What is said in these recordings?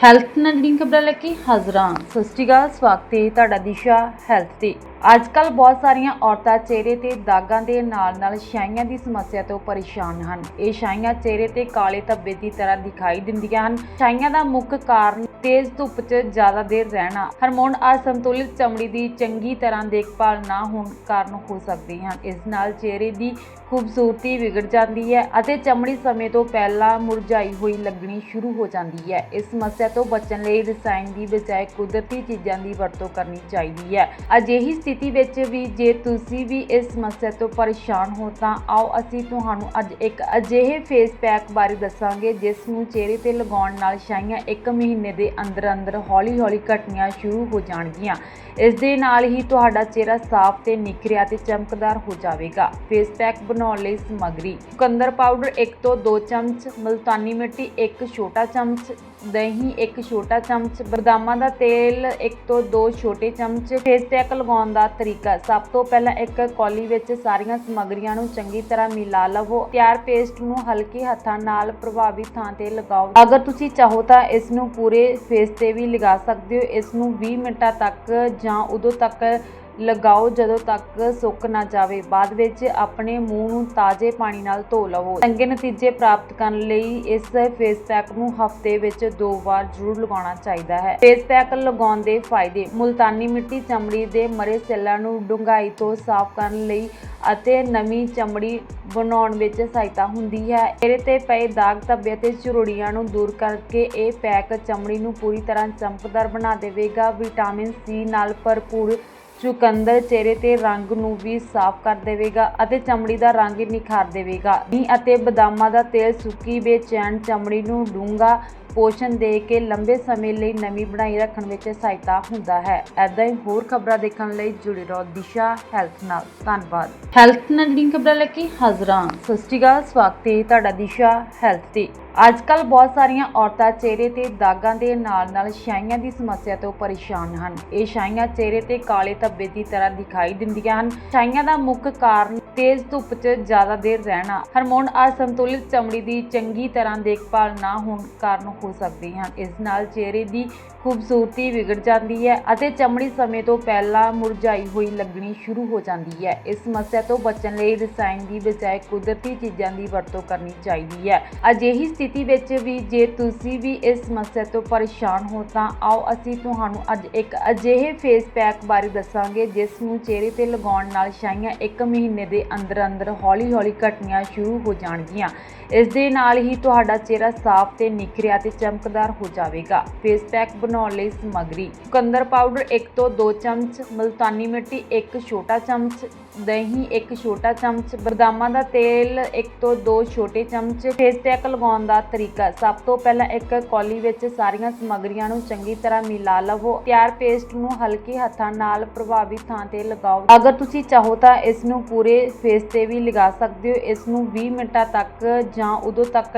Health ਨਾਲ ਜੁੜੀਆਂ ਖਬਰਾਂ ਲੈ ਕੇ ਹਾਜ਼ਰ। ਹਾਂ ਸਤਿ ਸ਼੍ਰੀ ਅਕਾਲ, ਸਵਾਗਤ ਹੈ ਤੁਹਾਡਾ ਦਿਸ਼ਾ ਹੈਲਥ ਤੇ। ਅੱਜ ਕੱਲ ਬਹੁਤ ਸਾਰੀਆਂ ਔਰਤਾਂ ਚਿਹਰੇ ਤੇ ਦਾਗਾਂ ਦੇ ਨਾਲ ਨਾਲ ਛਾਈਆਂ ਦੀ ਸਮੱਸਿਆ ਤੋਂ ਪਰੇਸ਼ਾਨ ਹਨ। ਇਹ ਛਾਈਆਂ ਚਿਹਰੇ ਤੇ ਕਾਲੇ ਧੱਬੇ ਦੀ ਤਰ੍ਹਾਂ ਦਿਖਾਈ ਦਿੰਦੀਆਂ ਹਨ। ਛਾਈਆਂ ਦਾ ਮੁੱਖ ਕਾਰਨ ਤੇਜ਼ ਧੁੱਪ 'ਚ ਜ਼ਿਆਦਾ ਦੇਰ ਰਹਿਣਾ। ਹਾਰਮੋਨ ਅਸੰਤੁਲਿਤ ਚਮੜੀ ਦੀ ਚੰਗੀ ਤਰ੍ਹਾਂ ਦੇਖਭਾਲ ਨਾ ਹੋਣ ਕਾਰਨ ਹੋ ਸਕਦੇ ਹਨ। ਇਸ ਨਾਲ ਚਿਹਰੇ ਦੀ ਖੂਬਸੂਰਤੀ ਵਿਗੜ ਜਾਂਦੀ ਹੈ ਅਤੇ ਚਮੜੀ ਸਮੇਂ ਤੋਂ ਪਹਿਲਾਂ ਮੁਰਝਾਈ ਹੋਈ ਲੱਗਣੀ ਸ਼ੁਰੂ ਹੋ ਜਾਂਦੀ ਹੈ। ਇਸ ਸਮੱਸਿਆ ਤੋਂ ਬਚਣ ਲਈ ਰਸਾਇਣ ਦੀ ਬਜਾਏ ਕੁਦਰਤੀ ਚੀਜ਼ਾਂ ਦੀ ਵਰਤੋਂ ਕਰਨੀ ਚਾਹੀਦੀ ਹੈ। ਅਜਿਹੀ ਸਥਿਤੀ ਵਿੱਚ ਵੀ ਜੇ ਤੁਸੀਂ ਵੀ ਇਸ ਸਮੱਸਿਆ ਤੋਂ ਪਰੇਸ਼ਾਨ ਹੋ ਤਾਂ ਆਓ ਅਸੀਂ ਤੁਹਾਨੂੰ ਅੱਜ ਇੱਕ ਅਜਿਹੇ ਫੇਸ ਪੈਕ ਬਾਰੇ ਦੱਸਾਂਗੇ, ਜਿਸ ਨੂੰ ਚਿਹਰੇ ਤੇ ਲਗਾਉਣ ਨਾਲ ਛਾਈਆਂ 1 ਮਹੀਨੇ ਦੇ ਅੰਦਰ ਅੰਦਰ ਹੌਲੀ-ਹੌਲੀ ਘਟਣੀਆਂ ਸ਼ੁਰੂ ਹੋ ਜਾਣਗੀਆਂ। ਇਸ ਦੇ ਨਾਲ ਹੀ ਤੁਹਾਡਾ ਚਿਹਰਾ ਸਾਫ਼ ਤੇ ਨਿਖਰਿਆ ਤੇ ਚਮਕਦਾਰ ਹੋ ਜਾਵੇਗਾ। ਫੇਸ ਪੈਕ ਬਣਾਉਣ ਲਈ ਸਮੱਗਰੀ ਚੁਕੰਦਰ ਪਾਊਡਰ 1 ਤੋਂ 2 ਚਮਚ, ਮਲਤਾਨੀ ਮਿੱਟੀ 1 ਛੋਟਾ ਚਮਚ ਦਹੀਂ 1 ਛੋਟਾ ਚਮਚ, ਬਦਾਮਾਂ ਦਾ ਤੇਲ 1 ਤੋਂ 2 ਛੋਟੇ ਚਮਚ ਫੇਸ ਪੈਕ ਲਗਾਉਣ ਦਾ ਤਰੀਕਾ। ਸਭ ਤੋਂ ਪਹਿਲਾਂ ਇੱਕ ਕੌਲੀ ਵਿੱਚ ਸਾਰੀਆਂ ਸਮੱਗਰੀਆਂ ਨੂੰ ਚੰਗੀ ਤਰ੍ਹਾਂ ਮਿਲਾ ਲਵੋ। ਤਿਆਰ ਪੇਸਟ ਨੂੰ ਹਲਕੇ ਹੱਥਾਂ ਨਾਲ ਪ੍ਰਭਾਵਿਤ ਥਾਂ ਤੇ ਲਗਾਓ। ਅਗਰ ਤੁਸੀਂ ਚਾਹੋ ਤਾਂ ਇਸ ਨੂੰ ਪੂਰੇ ਫੇਸ ਤੇ ਵੀ ਲਗਾ ਸਕਦੇ ਹੋ। ਇਸ ਨੂੰ 20 ਮਿੰਟਾਂ ਤੱਕ ਜਾਂ ਉਦੋਂ ਤੱਕ ਲਗਾਓ ਜਦੋਂ ਤੱਕ ਸੁੱਕ ਨਾ ਜਾਵੇ। ਬਾਅਦ ਵਿੱਚ ਆਪਣੇ ਮੂੰਹ ਨੂੰ ਤਾਜ਼ੇ ਪਾਣੀ ਨਾਲ ਧੋ ਲਵੋ। ਚੰਗੇ ਨਤੀਜੇ ਪ੍ਰਾਪਤ ਕਰਨ ਲਈ ਇਸ ਫੇਸ ਪੈਕ ਨੂੰ ਹਫ਼ਤੇ ਵਿੱਚ ਦੋ ਵਾਰ ਜ਼ਰੂਰ ਲਗਾਉਣਾ ਚਾਹੀਦਾ ਹੈ। ਫੇਸ ਪੈਕ ਲਗਾਉਣ ਦੇ ਫਾਇਦੇ, ਮੁਲਤਾਨੀ ਮਿੱਟੀ ਚਮੜੀ ਦੇ ਮਰੇ ਸੈੱਲਾਂ ਨੂੰ ਡੂੰਘਾਈ ਤੋਂ ਸਾਫ਼ ਕਰਨ ਲਈ ਅਤੇ ਨਵੀਂ ਚਮੜੀ ਬਣਾਉਣ ਵਿੱਚ ਸਹਾਇਤਾ ਹੁੰਦੀ ਹੈ। ਚਿਹਰੇ ਤੇ ਪਏ ਦਾਗ ਧੱਬੇ ਅਤੇ ਝੁਰੜੀਆਂ ਨੂੰ ਦੂਰ ਕਰਕੇ ਇਹ ਪੈਕ ਚਮੜੀ ਨੂੰ ਪੂਰੀ ਤਰ੍ਹਾਂ ਚਮਕਦਾਰ ਬਣਾ ਦੇਵੇਗਾ। ਵਿਟਾਮਿਨ ਸੀ ਨਾਲ ਭਰਪੂਰ ਚੁਕੰਦਰ ਚਿਹਰੇ ਤੇ ਰੰਗ ਨੂੰ ਵੀ ਸਾਫ਼ ਕਰ ਦੇਵੇਗਾ ਅਤੇ ਚਮੜੀ ਦਾ ਰੰਗ ਨਿਖਾਰ ਦੇਵੇਗਾ। ਨੀ ਅਤੇ ਬਦਾਮਾਂ ਦਾ ਤੇਲ ਸੁੱਕੀ ਬੇਚੈਨ ਚਮੜੀ ਨੂੰ ਡੂੰਘਾ ਪੋਸ਼ਣ ਦੇ ਕੇ ਲੰਬੇ ਸਮੇਂ ਲਈ ਨਮੀ ਬਣਾਈ ਰੱਖਣ ਵਿੱਚ ਸਹਾਇਤਾ ਹੁੰਦਾ ਹੈ। ਐਦਾਂ ਹੀ ਹੋਰ ਖਬਰਾਂ ਦੇਖਣ ਲਈ ਜੁੜੇ ਰਹੋ ਦਿਸ਼ਾ ਹੈਲਥ ਨਾਲ। ਧੰਨਵਾਦ। ਹੈਲਥ ਨਾਲ ਜੁੜੀਆਂ ਖਬਰਾਂ ਲੈ ਕੇ ਹਾਜ਼ਰ। ਸਤਿ ਸ਼੍ਰੀ ਅਕਾਲ ਸਵਾਗਤ ਹੈ ਤੁਹਾਡਾ ਦਿਸ਼ਾ ਹੈਲਥ ਤੇ। ਅੱਜ ਕੱਲ ਬਹੁਤ ਸਾਰੀਆਂ ਔਰਤਾਂ ਚਿਹਰੇ ਤੇ ਦਾਗਾਂ ਦੇ ਨਾਲ ਨਾਲ ਛਾਈਆਂ ਦੀ ਸਮੱਸਿਆ ਤੋਂ ਪਰੇਸ਼ਾਨ ਹਨ। ਇਹ ਛਾਈਆਂ ਚਿਹਰੇ ਤੇ ਕਾਲੇ ਧੱਬੇ ਦੀ ਤਰ੍ਹਾਂ ਦਿਖਾਈ ਦਿੰਦੀਆਂ ਹਨ। ਛਾਈਆਂ ਦਾ ਮੁੱਖ ਕਾਰਨ ਤੇਜ਼ ਧੁੱਪ 'ਚ ਜ਼ਿਆਦਾ ਦੇਰ ਰਹਿਣਾ। ਹਾਰਮੋਨ ਅਸੰਤੁਲਿਤ ਚਮੜੀ ਦੀ ਚੰਗੀ ਤਰ੍ਹਾਂ ਦੇਖਭਾਲ ਨਾ ਹੋਣ ਕਾਰਨ ਹੋ ਸਕਦੀ ਹਨ। ਇਸ ਨਾਲ ਚਿਹਰੇ ਦੀ ਖੂਬਸੂਰਤੀ ਵਿਗੜ ਜਾਂਦੀ ਹੈ ਅਤੇ ਚਮੜੀ ਸਮੇਂ ਤੋਂ ਪਹਿਲਾਂ ਮੁਰਝਾਈ ਹੋਈ ਲੱਗਣੀ ਸ਼ੁਰੂ ਹੋ ਜਾਂਦੀ ਹੈ। ਇਸ ਸਮੱਸਿਆ ਤੋਂ ਬਚਣ ਲਈ ਰਸਾਇਣ ਦੀ ਬਜਾਏ ਕੁਦਰਤੀ ਚੀਜ਼ਾਂ ਦੀ ਵਰਤੋਂ ਕਰਨੀ ਚਾਹੀਦੀ ਹੈ। ਅਜਿਹੀ ਸਥਿਤੀ ਵਿੱਚ ਵੀ ਜੇ ਤੁਸੀਂ ਵੀ ਇਸ ਸਮੱਸਿਆ ਤੋਂ ਪਰੇਸ਼ਾਨ ਹੋ ਤਾਂ ਆਓ ਅਸੀਂ ਤੁਹਾਨੂੰ ਅੱਜ ਇੱਕ ਅਜਿਹੇ ਫੇਸ ਪੈਕ ਬਾਰੇ ਦੱਸਾਂਗੇ, ਜਿਸ ਨੂੰ ਚਿਹਰੇ ਤੇ ਲਗਾਉਣ ਨਾਲ ਛਾਈਆਂ 1 ਮਹੀਨੇ ਦੇ ਅੰਦਰ ਅੰਦਰ ਹੌਲੀ-ਹੌਲੀ ਘਟਣੀਆਂ ਸ਼ੁਰੂ ਹੋ ਜਾਣਗੀਆਂ। ਇਸ ਦੇ ਨਾਲ ਹੀ ਤੁਹਾਡਾ ਚਿਹਰਾ ਸਾਫ਼ ਤੇ ਨਿਖਰਿਆ ਤੇ ਚਮਕਦਾਰ ਹੋ ਜਾਵੇਗਾ। ਫੇਸ ਪੈਕ ਬਣਾਉਣ ਲਈ ਸਮੱਗਰੀ। ਚੁਕੰਦਰ ਪਾਊਡਰ 1 ਤੋਂ 2 ਚਮਚ, ਮਲਤਾਨੀ ਮਿੱਟੀ 1 ਛੋਟਾ ਚਮਚ, ਦਹੀਂ 1 ਛੋਟਾ ਚਮਚ, ਬਦਾਮਾਂ ਦਾ ਤੇਲ 1 ਤੋਂ 2 ਛੋਟੇ ਚਮਚ, ਫੇਸ ਪੈਕ ਲਗਾਉਣ ਦਾ ਤਰੀਕਾ। ਸਭ ਤੋਂ ਪਹਿਲਾਂ ਇੱਕ ਕੌਲੀ ਵਿੱਚ ਸਾਰੀਆਂ ਸਮੱਗਰੀਆਂ ਨੂੰ ਚੰਗੀ ਤਰ੍ਹਾਂ ਮਿਲਾ ਲਵੋ। ਤਿਆਰ ਪੇਸਟ ਨੂੰ ਹਲਕੇ ਹੱਥਾਂ ਨਾਲ ਪ੍ਰਭਾਵਿਤ ਥਾਂ ਤੇ ਲਗਾਓ। ਅਗਰ ਤੁਸੀਂ ਚਾਹੋ ਤਾਂ ਇਸ ਨੂੰ ਪੂਰੇ ਫੇਸ ਤੇ ਵੀ ਲਗਾ ਸਕਦੇ ਹੋ। ਇਸ ਨੂੰ 20 ਮਿੰਟਾਂ ਤੱਕ ਜਾਂ ਉਦੋਂ ਤੱਕ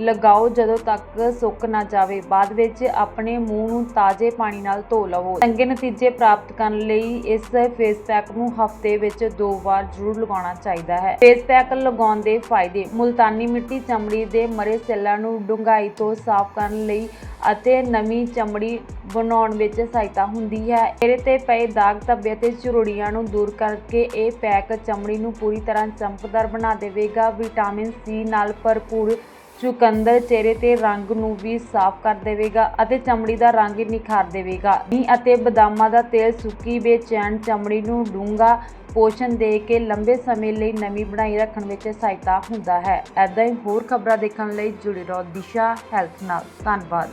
ਲਗਾਓ ਜਦੋਂ ਤੱਕ ਸੁੱਕ ਨਾ ਜਾਵੇ। ਬਾਅਦ ਵਿੱਚ ਆਪਣੇ ਮੂੰਹ ਨੂੰ ਤਾਜ਼ੇ ਪਾਣੀ ਨਾਲ ਧੋ ਲਵੋ। ਚੰਗੇ ਨਤੀਜੇ ਪ੍ਰਾਪਤ ਕਰਨ ਲਈ ਇਸ ਫੇਸ ਪੈਕ ਨੂੰ ਹਫ਼ਤੇ ਵਿੱਚ ਦੋ ਵਾਰ ਜ਼ਰੂਰ ਲਗਾਉਣਾ ਚਾਹੀਦਾ ਹੈ। ਫੇਸ ਪੈਕ ਲਗਾਉਣ ਦੇ ਫਾਇਦੇ, ਮੁਲਤਾਨੀ ਮਿੱਟੀ ਚਮੜੀ ਦੇ ਮਰੇ ਸੈੱਲਾਂ ਨੂੰ ਡੂੰਘਾਈ ਤੋਂ ਸਾਫ਼ ਕਰਨ ਲਈ ਅਤੇ ਨਵੀਂ ਚਮੜੀ ਬਣਾਉਣ ਵਿੱਚ ਸਹਾਇਤਾ ਹੁੰਦੀ ਹੈ। ਚਿਹਰੇ ਤੇ ਪਏ ਦਾਗ ਧੱਬੇ ਤੇ ਝੁਰੜੀਆਂ ਨੂੰ ਦੂਰ ਕਰਕੇ ਇਹ ਪੈਕ ਚਮੜੀ ਨੂੰ ਪੂਰੀ ਤਰ੍ਹਾਂ ਚਮਕਦਾਰ ਬਣਾ ਦੇਵੇਗਾ। ਵਿਟਾਮਿਨ ਸੀ ਨਾਲ ਭਰਪੂਰ ਚੁਕੰਦਰ ਚਿਹਰੇ ਤੇ ਰੰਗ ਨੂੰ ਵੀ ਸਾਫ਼ ਕਰ ਦੇਵੇਗਾ ਅਤੇ ਚਮੜੀ ਦਾ ਰੰਗ ਨਿਖਾਰ ਦੇਵੇਗਾ। ਨੀ ਅਤੇ ਬਦਾਮਾਂ ਦਾ ਤੇਲ ਸੁੱਕੀ ਬੇਚੈਨ ਚਮੜੀ ਨੂੰ ਡੂੰਘਾ ਪੋਸ਼ਣ ਦੇ ਕੇ ਲੰਬੇ ਸਮੇਂ ਲਈ ਨਮੀ ਬਣਾਈ ਰੱਖਣ ਵਿੱਚ ਸਹਾਇਤਾ ਹੁੰਦਾ ਹੈ। ਐਦਾਂ ਹੀ ਹੋਰ ਖਬਰਾਂ ਦੇਖਣ ਲਈ ਜੁੜੇ ਰਹੋ ਦਿਸ਼ਾ ਹੈਲਥ ਨਾਲ। ਧੰਨਵਾਦ।